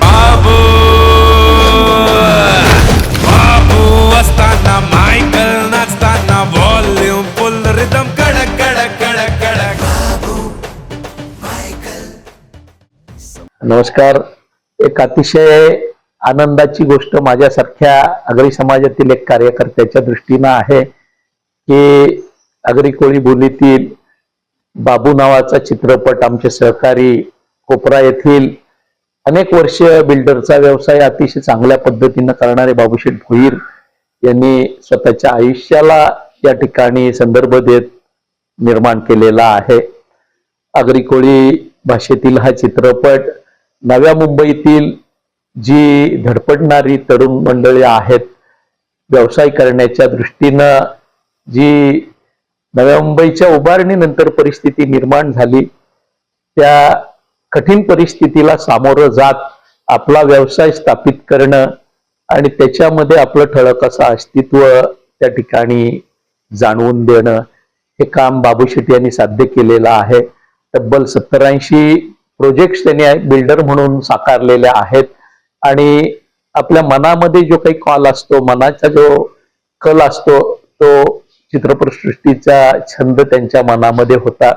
बाबू बाबू असताना मायकल नाचताना व्हॉल्यूम फुल रिदम कडक कडक कडक कडक. नमस्कार. एक अतिशय आनंदाची गोष्ट माझ्यासारख्या आगरी समाजातील एक कार्यकर्त्याच्या दृष्टीनं आहे की आगरी कोळी बोलीतील बाबू नावाचा चित्रपट आमचे सहकारी कोपरा येथील अनेक वर्ष बिल्डरचा व्यवसाय अतिशय चांगल्या पद्धतीनं करणारे बाबूशेठ भोईर यांनी स्वतःच्या आयुष्याला या ठिकाणी संदर्भ देत निर्माण केलेला आहे. आगरी कोळी भाषेतील हा चित्रपट नव्या मुंबईतील जी धडपडणारी तरुण मंडळी आहेत व्यवसाय करण्याच्या दृष्टीनं जी नव्या मुंबईच्या उभारणीनंतर परिस्थिती निर्माण झाली त्या कठीण परिस्थितीला सामोरं जात आपला व्यवसाय स्थापित करणं आणि त्याच्यामध्ये आपलं ठळक असं अस्तित्व त्या ठिकाणी जाणवून देणं हे काम बाबू शेट्टी यांनी साध्य केलेलं आहे. तब्बल सत्तर ऐंशी प्रोजेक्ट त्यांनी बिल्डर म्हणून साकारलेले आहेत. आणि आपल्या मनामध्ये जो काही कॉल असतो मनाचा जो कल असतो तो चित्रपटसृष्टीचा छंद त्यांच्या मनामध्ये होता.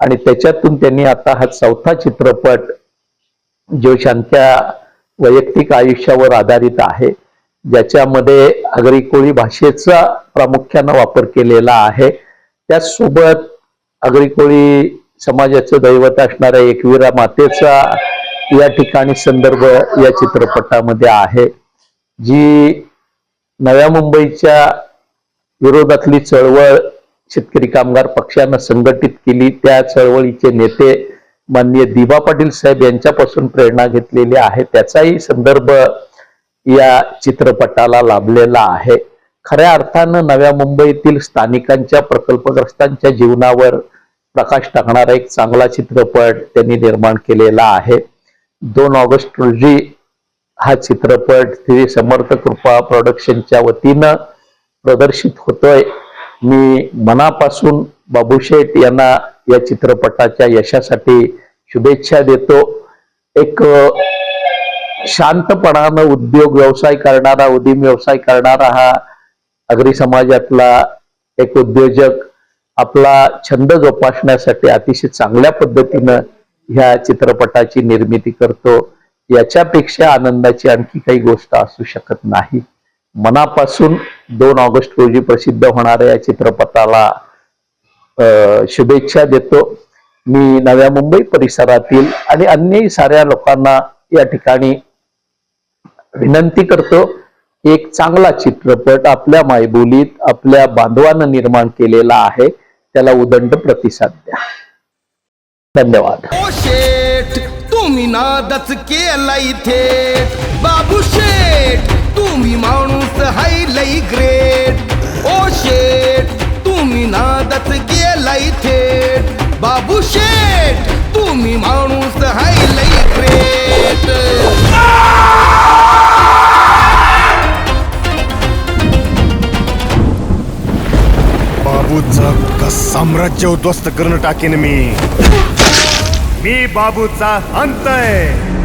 आणि त्याच्यातून त्यांनी आता हा चौथा चित्रपट जो शांत्या वैयक्तिक आयुष्यावर आधारित आहे ज्याच्यामध्ये आगरी भाषेचा प्रामुख्यानं वापर केलेला आहे. त्याचसोबत आगरी समाजाचं दैवत असणाऱ्या एकवीरा मातेचा या ठिकाणी संदर्भ या चित्रपटामध्ये आहे. जी नव्या मुंबईच्या विरोधातली चळवळ शेतकरी कामगार पक्षानं संघटित केली. त्या चळवळीचे नेते माननीय दिबा पाटील साहेब यांच्यापासून प्रेरणा घेतलेली आहे. त्याचाही संदर्भ या चित्रपटाला लाभलेला आहे. खऱ्या अर्थानं नव्या मुंबईतील स्थानिकांच्या प्रकल्पग्रस्तांच्या जीवनावर प्रकाश टाकणारा एक चांगला चित्रपट त्यांनी निर्माण केलेला आहे. दोन ऑगस्ट रोजी हा चित्रपट श्री समर्थ कृपा प्रोडक्शनच्या वतीनं प्रदर्शित होतोय. मी मनापासून बाबू शेठ यांना या चित्रपटाच्या यशासाठी शुभेच्छा देतो. एक शांतपणानं उद्योग व्यवसाय करणारा उदीम व्यवसाय करणारा हा अग्री समाजातला एक उद्योजक आपला छंद जोपासण्यासाठी अतिशय चांगल्या पद्धतीनं ह्या चित्रपटाची निर्मिती करतो. याच्यापेक्षा आनंदाची आणखी काही गोष्ट असू शकत नाही. मनापासून दोन ऑगस्ट रोजी प्रसिद्ध होणाऱ्या या चित्रपटाला शुभेच्छा देतो. मी नव्या मुंबई परिसरातील आणि अन्यही साऱ्या लोकांना या ठिकाणी विनंती करतो एक चांगला चित्रपट आपल्या मायबोलीत आपल्या बांधवानं निर्माण केलेला आहे त्याला उदंड प्रतिसाद द्या. धन्यवाद. तुम्ही नादच केला इथे. हाय ग्रेट. ओ शेठ तुम्ही नादच गेलाय थेट. बाबू शेठ तुम्ही माणूस हाय लय ग्रेट. बाबूचं का साम्राज्य उद्ध्वस्त करणं टाकेन मी? मी बाबूचा अंत आहे.